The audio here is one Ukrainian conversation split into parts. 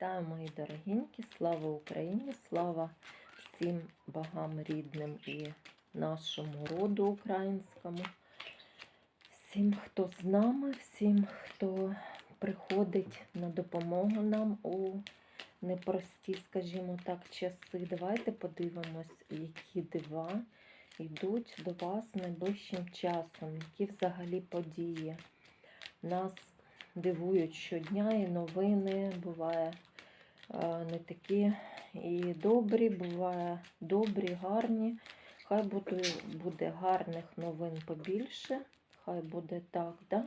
Вітаю, мої дорогенькі, слава Україні, слава всім богам рідним і нашому роду українському, всім, хто з нами, всім, хто приходить на допомогу нам у непрості, скажімо так, часи. Давайте подивимось, які дива йдуть до вас найближчим часом, які взагалі події. Нас дивують щодня і новини буває не такі і добрі, буває добрі, гарні. Хай буде, буде гарних новин побільше, хай буде так, да?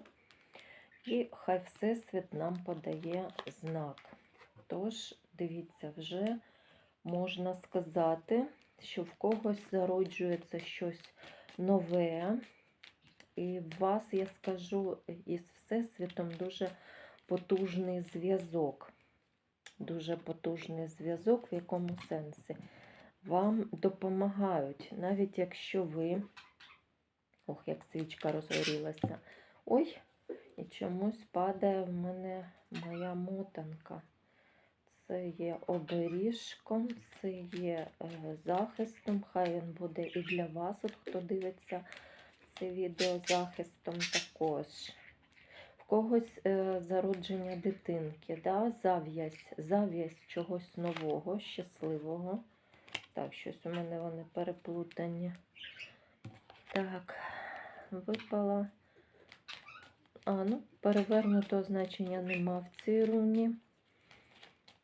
І хай Всесвіт нам подає знак. Тож, дивіться, вже можна сказати, що в когось зароджується щось нове. І в вас, я скажу, із Всесвітом дуже потужний зв'язок. Дуже потужний зв'язок, в якому сенсі? Вам допомагають, навіть якщо ви. Ох, як свічка розгорілася. Ой, і чомусь падає в мене моя мотанка. Це є оберіжком, це є е, захистом. Хай він буде і для вас, от хто дивиться це відео захистом також. Когось е, зародження дитинки, да? зав'язь, зав'язь чогось нового, щасливого. Так, щось у мене вони переплутані. Так, випала. А, ну, перевернутого значення нема в цій руні.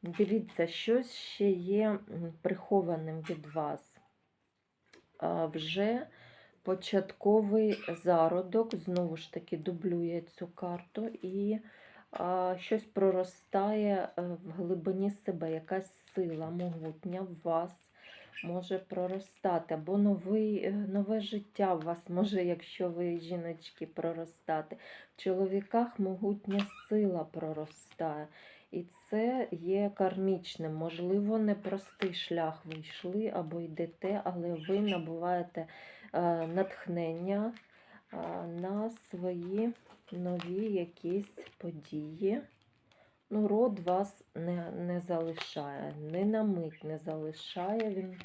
Дивіться, щось ще є прихованим від вас. А, вже початковий зародок, знову ж таки, дублює цю карту, і а, щось проростає е, в глибині себе, якась сила могутня в вас може проростати, або новий, е, нове життя в вас може, якщо ви жіночки, проростати. В чоловіках могутня сила проростає. І це є кармічним. Можливо, непростий шлях ви йшли або йдете, але ви набуваєте натхнення е, на свої нові якісь події. Ну, род вас не, не залишає, ні на мить не залишає. Він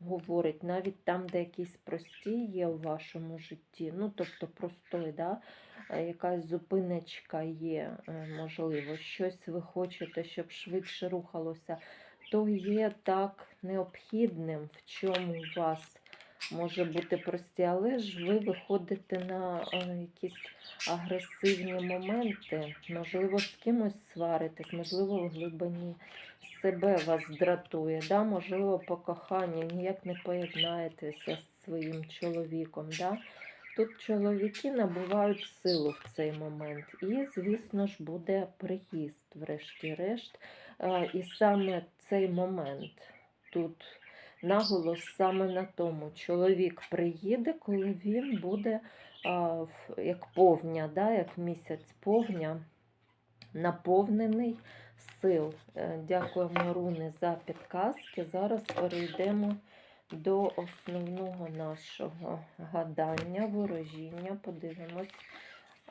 говорить, навіть там, де якісь прості є у вашому житті, ну, тобто простой, да, е, якась зупиночка є, е, можливо, щось ви хочете, щоб швидше рухалося, то є так необхідним, в чому у вас може бути прості, але ж ви виходите на е, якісь агресивні моменти, можливо, з кимось сваритесь, можливо, в глибині себе вас дратує, да? можливо, по коханню ніяк не поєднаєтеся з своїм чоловіком. Да? Тут чоловіки набувають силу в цей момент. І, звісно ж, буде приїзд, врешті-решт. Е, І саме цей момент тут наголос саме на тому, чоловік приїде, коли він буде а, як повня, да, як місяць повня, наповнений сил. Е, Дякуємо, Руни, за підказки. Зараз перейдемо до основного нашого гадання, ворожіння. Подивимось,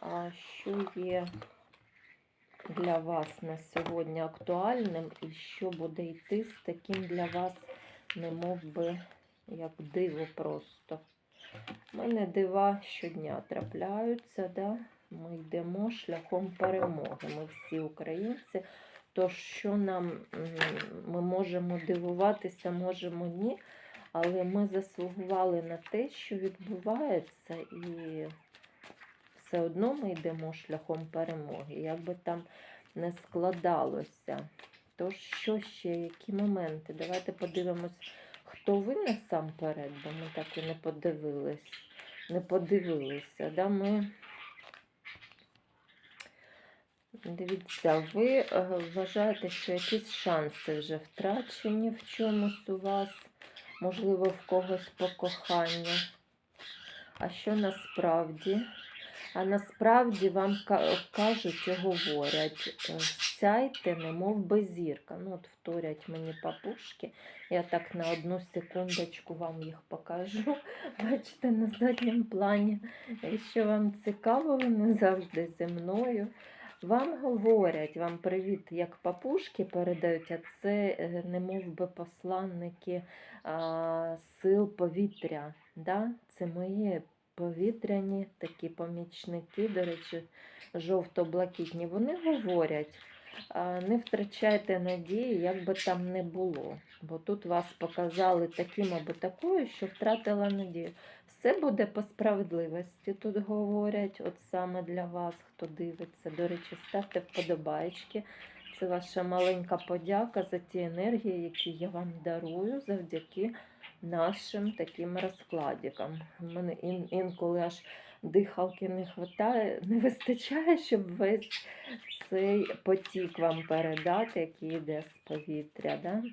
а, що є для вас на сьогодні актуальним і що буде йти з таким для вас, не мов би, як диво просто. У мене дива щодня трапляються, да? ми йдемо шляхом перемоги. Ми всі українці. То, що нам ми можемо дивуватися, можемо ні, але ми заслугували на те, що відбувається, і все одно ми йдемо шляхом перемоги. Як би там не складалося. То що ще, які моменти? Давайте подивимось, хто ви насамперед, бо ми так і не подивились, не подивилися. Да? Ми... Дивіться, ви е, вважаєте, що якісь шанси вже втрачені в чомусь у вас, можливо, в когось по коханню. А що насправді? А насправді вам кажуть і говорять, е, сяйте, немов би зірка. Ну, от вторять мені папушки. Я так на одну секундочку вам їх покажу. Бачите, на задньому плані. Якщо вам цікаво, ви не завжди зі мною. Вам говорять, вам привіт, як папушки передають, а це е, немов би посланники а, сил повітря. Да? Це мої повітряні такі помічники, до речі, жовто-блакитні. Вони говорять, не втрачайте надії, як би там не було. Бо тут вас показали таким або такою, що втратила надію. Все буде по справедливості, тут говорять, от саме для вас, хто дивиться. До речі, ставте вподобайки. Це ваша маленька подяка за ті енергії, які я вам дарую завдяки нашим таким розкладикам. У мене ін- інколи аж дихалки не хватає, не вистачає, щоб весь цей потік вам передати, який йде з повітря. Да?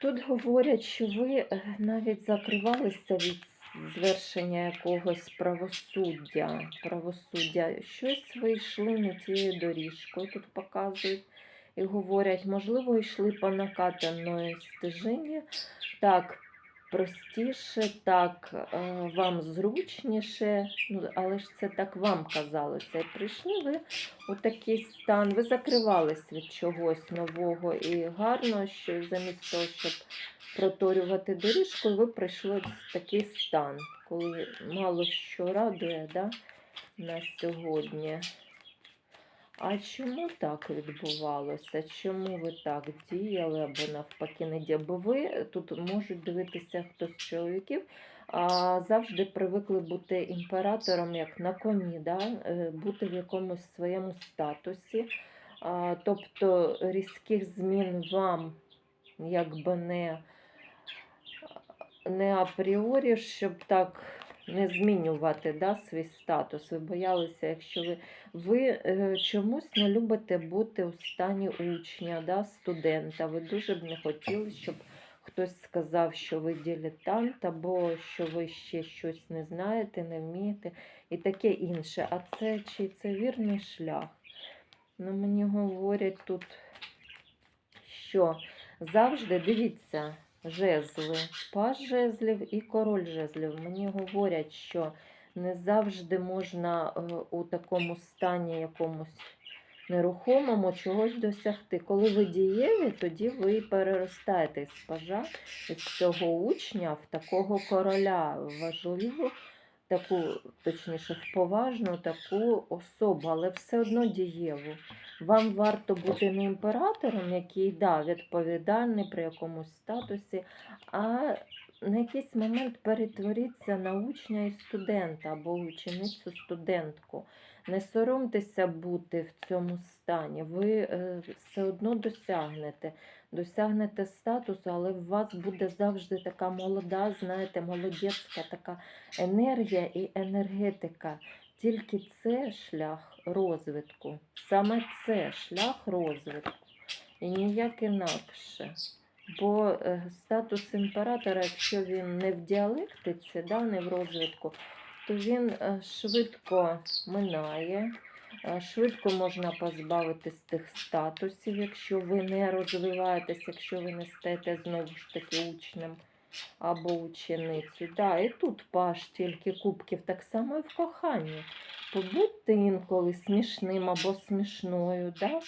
Тут говорять, що ви е, навіть закривалися від звершення якогось правосуддя. правосуддя. Щось ви йшли не тією доріжкою, тут показують. І говорять, можливо, йшли по накатаної стежині. Так, простіше, так е, вам зручніше, ну, але ж це так вам казалося. І прийшли ви у такий стан, ви закривались від чогось нового і гарно, що замість того, щоб проторювати доріжку, ви прийшли в такий стан, коли мало що радує да, на сьогодні. А чому так відбувалося? Чому ви так діяли або навпаки не діяли? Бо ви тут можуть дивитися хтось з чоловіків, а завжди привикли бути імператором, як на коні, да? е, бути в якомусь своєму статусі. А, тобто різких змін вам якби не, не апріорі, щоб так не змінювати да, свій статус. Ви боялися, якщо ви ви е, чомусь не любите бути у стані учня, да, студента. Ви дуже б не хотіли, щоб хтось сказав, що ви дилетант, або що ви ще щось не знаєте, не вмієте, і таке інше. А це чи це вірний шлях? Ну, мені говорять тут, що завжди дивіться. Жезли, паж жезлів і король жезлів. Мені говорять, що не завжди можна е, у такому стані якомусь нерухомому чогось досягти. Коли ви дієві, тоді ви переростаєте із пажа, із цього учня в такого короля важливу, таку, точніше, в поважну таку особу, але все одно дієву. Вам варто бути не імператором, який да, відповідальний при якомусь статусі, а на якийсь момент перетворіться на учня і студента або ученицю студентку. Не соромтеся бути в цьому стані. Ви е, все одно досягнете. Досягнете статусу, але в вас буде завжди така молода, знаєте, молодецька така енергія і енергетика. Тільки це шлях розвитку. Саме це шлях розвитку. І ніяк інакше. Бо е, статус імператора, якщо він не в діалектиці, да, не в розвитку, то він е, швидко минає, е, швидко можна позбавитись тих статусів, якщо ви не розвиваєтесь, якщо ви не стаєте знову ж таки учнем або ученицю. Да, і тут паш тільки кубків, так само і в коханні. Побудьте інколи смішним або смішною. Да?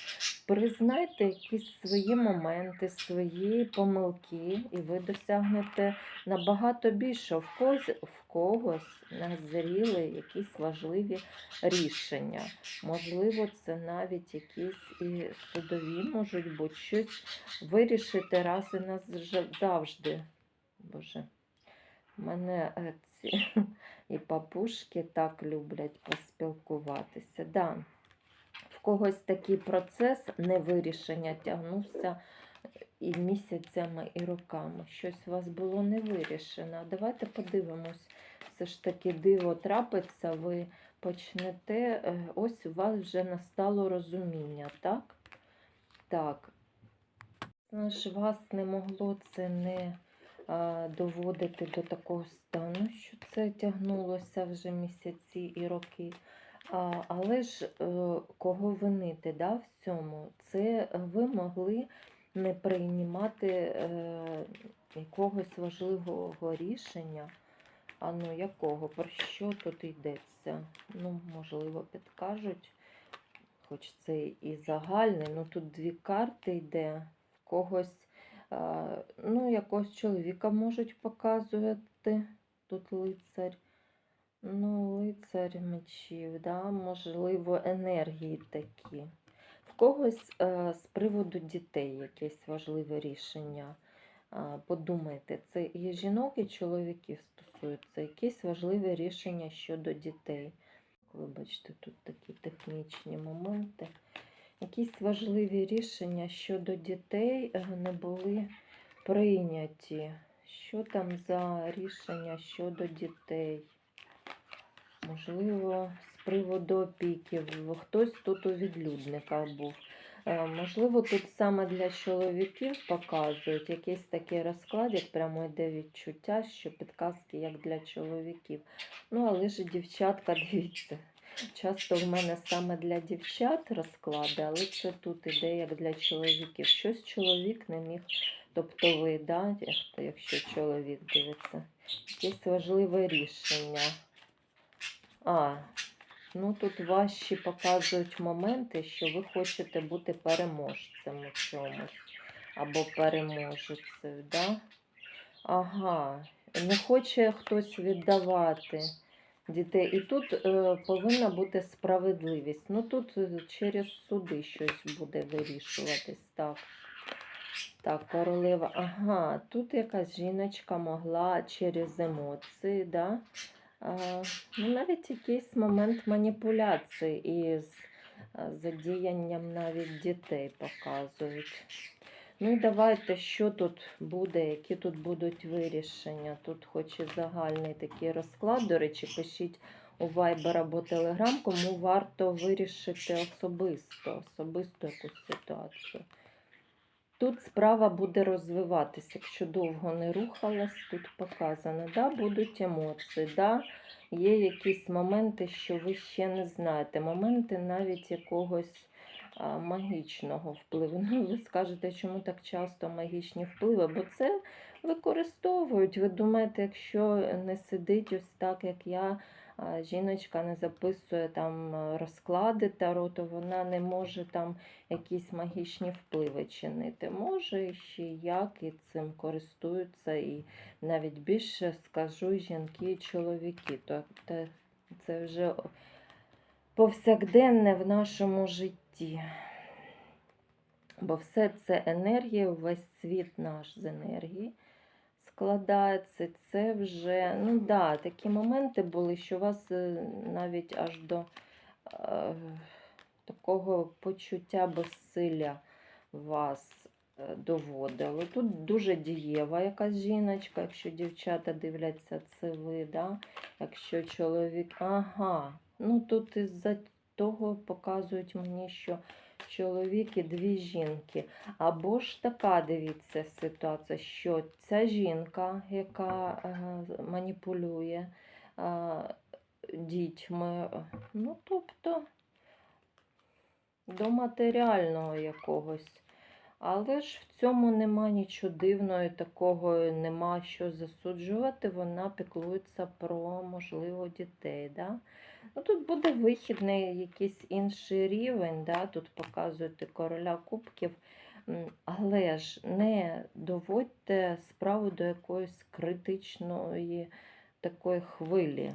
Признайте якісь свої моменти, свої помилки, і ви досягнете набагато більше. В когось, в когось назріли якісь важливі рішення. Можливо, це навіть якісь і судові можуть бути щось вирішити раз і назавжди. Боже, мене е, ці і папушки так люблять поспілкуватися. Да. В когось такий процес невирішення тягнувся і місяцями, і роками. Щось у вас було не вирішено. Давайте подивимось. Все ж таки диво трапиться, ви почнете, е, ось у вас вже настало розуміння, так? Так. Ж вас не могло це не доводити до такого стану, що це тягнулося вже місяці і роки. Але ж е, кого винити да, в цьому? Це ви могли не приймати е, якогось важливого рішення, А ну якого? Про що тут йдеться? Ну, можливо, підкажуть. Хоч це і загальне, ну тут дві карти йде. В когось, ну, якогось чоловіка можуть показувати. Тут лицар. Ну, лицар мечів, да? можливо, енергії такі. В когось е, з приводу дітей якесь важливе рішення. Подумайте, це і жінок, і чоловіків стосується. Якесь важливе рішення щодо дітей. Вибачте, тут такі технічні моменти. Якісь важливі рішення щодо дітей е, не були прийняті. Що там за рішення щодо дітей? Можливо, з приводу опіків. Хтось тут у відлюдниках був. Е, Можливо, тут саме для чоловіків показують якийсь такий розклад, як прямо йде відчуття, що підказки як для чоловіків. Ну, але ж дівчатка, дивіться. Часто в мене саме для дівчат розклади, але це тут іде як для чоловіків. Щось чоловік не міг, тобто ви, да, якщо чоловік дивиться, якесь важливе рішення. А, ну тут ваші показують моменти, що ви хочете бути переможцем у чомусь. Або переможецею, да? Ага, не хоче хтось віддавати дітей. І тут е, повинна бути справедливість. Ну тут е, через суди щось буде вирішуватись. Так. Так, королева. Ага, тут якась жіночка могла через емоції, да? А, ну, навіть якийсь момент маніпуляції із задіянням навіть дітей показують. Ну і давайте, що тут буде, які тут будуть вирішення. Тут хоч і загальний такий розклад. До речі, пишіть у Viber або Telegram, кому варто вирішити особисто, особисто якусь ситуацію. Тут справа буде розвиватися, якщо довго не рухалась, тут показано, да, будуть емоції, да, є якісь моменти, що ви ще не знаєте, моменти навіть якогось магічного впливу. Ну, ви скажете, чому так часто магічні впливи? Бо це використовують. Ви думаєте, якщо не сидить ось так, як я, жіночка не записує там розклади таро, то вона не може там якісь магічні впливи чинити. Може ще як і цим користуються, і навіть більше скажу жінки і чоловіки. То те- це вже повсякденне в нашому житті. Бо все це енергія, весь світ наш з енергії складається. Це вже, ну да, такі моменти були, що вас е, навіть аж до е, такого почуття безсилля вас е, доводило. Тут дуже дієва якась жіночка, якщо дівчата дивляться, це ви, да? якщо чоловік. Ага, ну тут із-за того показують мені, що чоловік і дві жінки. Або ж така, дивіться, ситуація, що ця жінка, яка е, маніпулює е, дітьми, ну, тобто до матеріального якогось. Але ж в цьому нема нічого дивного, такого нема що засуджувати. Вона піклується про, можливо, дітей. Да? Ну, тут буде вихід на якийсь інший рівень. Да? Тут показуєте короля кубків. Але ж не доводьте справу до якоїсь критичної такої хвилі.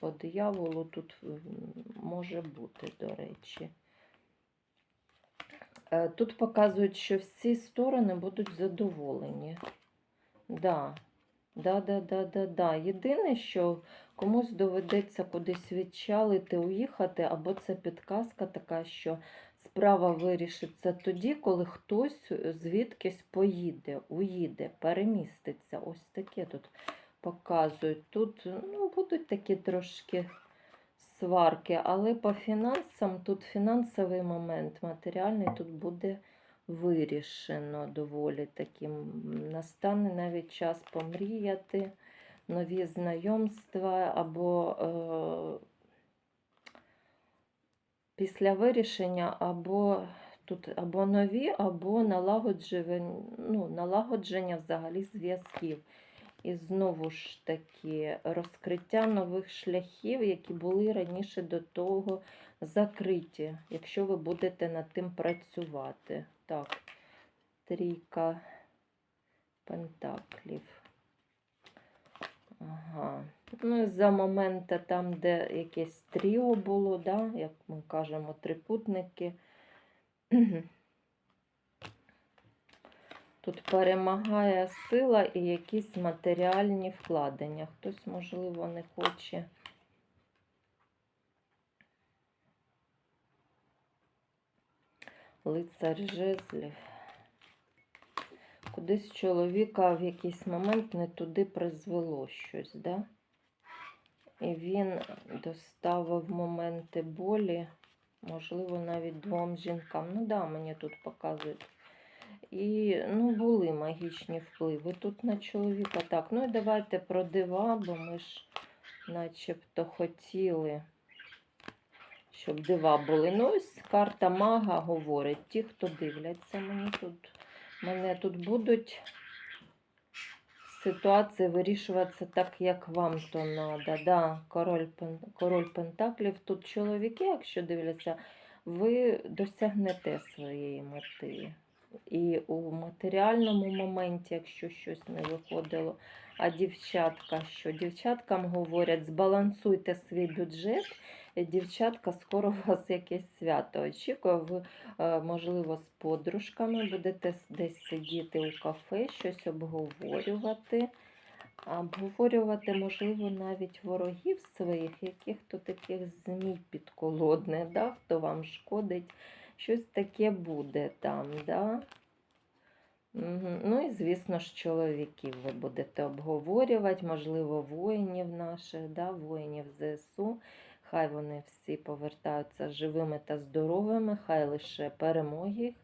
По дияволу тут може бути, до речі. Е, Тут показують, що всі сторони будуть задоволені. Да. Да, да, да, да, да. Єдине, що комусь доведеться кудись відчалити, уїхати, або це підказка така, що справа вирішиться тоді, коли хтось звідкись поїде, уїде, переміститься. Ось таке тут показують. Тут ну, будуть такі трошки сварки, але по фінансам тут фінансовий момент, матеріальний тут буде вирішено доволі таким. Настане навіть час помріяти, нові знайомства або е, після вирішення, або тут або нові, або налагодження, ну, налагодження взагалі зв'язків. І знову ж таки розкриття нових шляхів, які були раніше до того закриті, якщо ви будете над тим працювати. Так, трійка пентаклів. Ага. Ну, за моменту там, де якесь тріо було, да, як ми кажемо, трипутники. Тут перемагає сила і якісь матеріальні вкладення. Хтось, можливо, не хоче. Лицар жезлів. Кудись чоловіка в якийсь момент не туди призвело щось, да? І він доставив моменти болі, можливо, навіть двом жінкам. Ну да, мені тут показують. І ну, були магічні впливи тут на чоловіка. Так, ну і давайте про дива, бо ми ж начебто хотіли, щоб дива були. Ну, ось карта мага говорить, ті, хто дивляться, мені тут, мене тут будуть ситуації вирішуватися так, як вам то треба. Да, король, король Пентаклів. Тут чоловіки, якщо дивляться, ви досягнете своєї мети. І у матеріальному моменті, якщо щось не виходило. А дівчатка, що дівчаткам говорять, збалансуйте свій бюджет. Дівчатка, скоро у вас якесь свято очікує. Ви, е, можливо, з подружками будете десь сидіти у кафе, щось обговорювати. Обговорювати, можливо, навіть ворогів своїх, яких то таких змій підколодне, да? хто вам шкодить. Щось таке буде там, да? Ну і, звісно ж, чоловіків ви будете обговорювати, можливо, воїнів наших, да? воїнів ЗСУ. Хай вони всі повертаються живими та здоровими, хай лише перемоги їх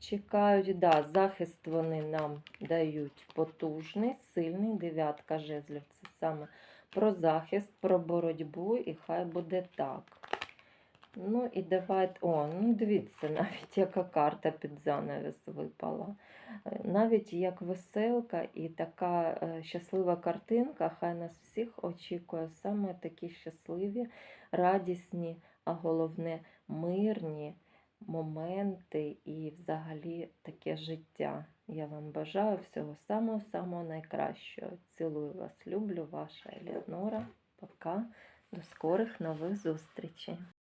чекають. Да, захист вони нам дають потужний, сильний. Дев'ятка жезлів це саме про захист, про боротьбу, і хай буде так. Ну і давайте. О, ну дивіться, навіть яка карта під занавіс випала. Е, Навіть як веселка і така е, щаслива картинка, хай нас всіх очікує саме такі щасливі, радісні, а головне мирні моменти і взагалі таке життя. Я вам бажаю всього самого-самого найкращого. Цілую вас, люблю, ваша Еліонора. Пока. До скорих нових зустрічей.